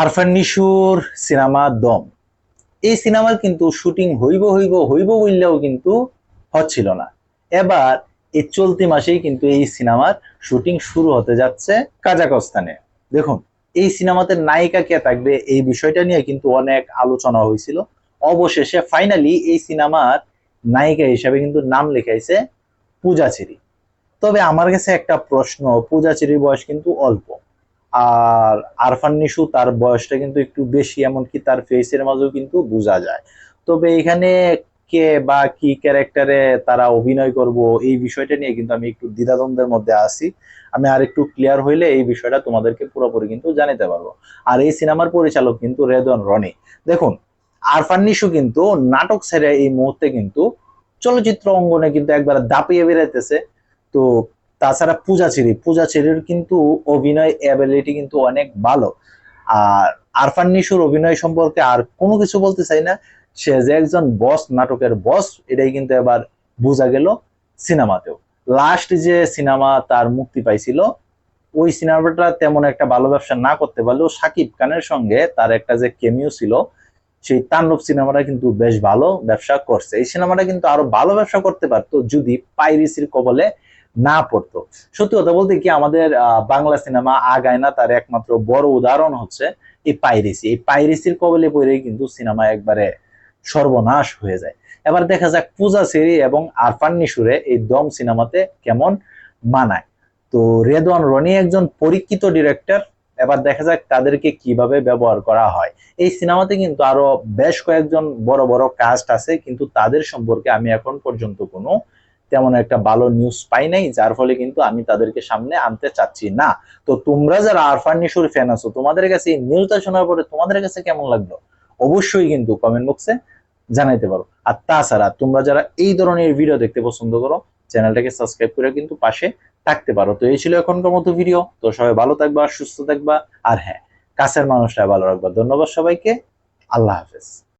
Arfan নিশুর cinema দম। এই সিনেমার কিন্তু শুটিং হইব হইব হইব বললেও কিন্তু হচ্ছিল না। এবার এই চলতি মাসেই কিন্তু এই সিনেমার শুটিং শুরু হতে যাচ্ছে কাজাকস্তানে দেখুন, এই সিনেমাতে নায়িকা কে থাকবে এই বিষয়টা নিয়ে কিন্তু অনেক আলোচনা হয়েছিল। অবশেষে ফাইনালি এই সিনেমার নায়িকা হিসাবে কিন্তু নাম লেখাইছে পূজা চেরি। তবে আমার কাছে একটা প্রশ্ন, পূজা চেরির বয়স কিন্তু অল্প। আর আরফান নিশু তার বয়সটা কিন্তু একটু বেশি, এমনকি তার ফেসের মাঝেও কিন্তু বোঝা যায়। তবে এখানে কে বা কি ক্যারেক্টারে তারা অভিনয় করব এই বিষয়টা নিয়ে কিন্তু আমি একটু দ্বিধাদ্বন্দ্বের মধ্যে আছি। আমি আর একটু ক্লিয়ার হইলে এই বিষয়টা তোমাদেরকে পুরোপুরি কিন্তু জানাতে পারব। আর এই সিনেমার পরিচালক কিন্তু রেদন রনি। দেখুন, আরফান নিশু কিন্তু নাটক ছেড়ে এই মুহূর্তে কিন্তু চলচ্চিত্র অঙ্গনে কিন্তু একবার দাপিয়ে বেড়াইতেছে। তো তাছাড়া পূজা চেরি, পূজা চেরির কিন্তু অভিনয় অ্যাবিলিটি কিন্তু অনেক ভালো। আর আরফান নিশুর অভিনয় সম্পর্কে আর কোনো কিছু বলতে চাই না। সে যে একজন বস নাটকের বস এটাই কিন্তু এবার বোঝা গেল সিনেমাতেও। লাস্ট যে সিনেমা তার মুক্তি পাইছিল, ওই সিনেমাটা তেমন একটা ভালো ব্যবসা না করতে পারলেও সাকিব খানের সঙ্গে তার একটা যে কেমিও ছিল, সেই তাণ্ডব সিনেমাটা কিন্তু বেশ ভালো ব্যবসা করছে। এই সিনেমাটা কিন্তু আরও ভালো ব্যবসা করতে পারতো যদি পাইরিসির কবলে না পড়তো। সত্যি কথা বলতে কি আমাদের বাংলা সিনেমা আগায় না, তার একমাত্র বড় উদাহরণ হচ্ছে এই পাইরেসি। এই পাইরেসির কবলে পড়ে কিন্তু সিনেমা একবারে সর্বনাশ হয়ে যায়। এবার দেখা যাক পূজা সেরি এবং আরফান নিশুরে এই দম সিনেমাতে কেমন মানায়। তো রেদওয়ান রনি একজন পরীক্ষিত ডিরেক্টর, এবার দেখা যাক তাদেরকে কীভাবে ব্যবহার করা হয়। এই সিনেমাতে কিন্তু আরও বেশ কয়েকজন বড় বড় কাস্ট আছে, কিন্তু তাদের সম্পর্কে আমি এখন পর্যন্ত কোনো তেমন একটা ভালো নিউজ পাই নাই, যার ফলে কিন্তু আমি তাদেরকে সামনে আনতে চাচ্ছি না। তো তোমরা যারা আরফান নিশুর ফ্যান আছো, তোমাদের কাছে এই নিউজটা শোনার পরে তোমাদের কাছে কেমন লাগল? অবশ্যই কিন্তু কমেন্ট বক্সে জানাইতে পারো। আর তাছাড়া তোমরা যারা এই ধরনের ভিডিও দেখতে পছন্দ করো, চ্যানেলটাকে সাবস্ক্রাইব করে কিন্তু পাশে থাকতে পারো। তো এই ছিল এখনকার মতো ভিডিও তো সবাই ভালো থাকবা, সুস্থ থাকবা। আর হ্যাঁ কাছের মানুষটা ভালো রাখবা। ধন্যবাদ সবাইকে। আল্লাহ হাফেজ।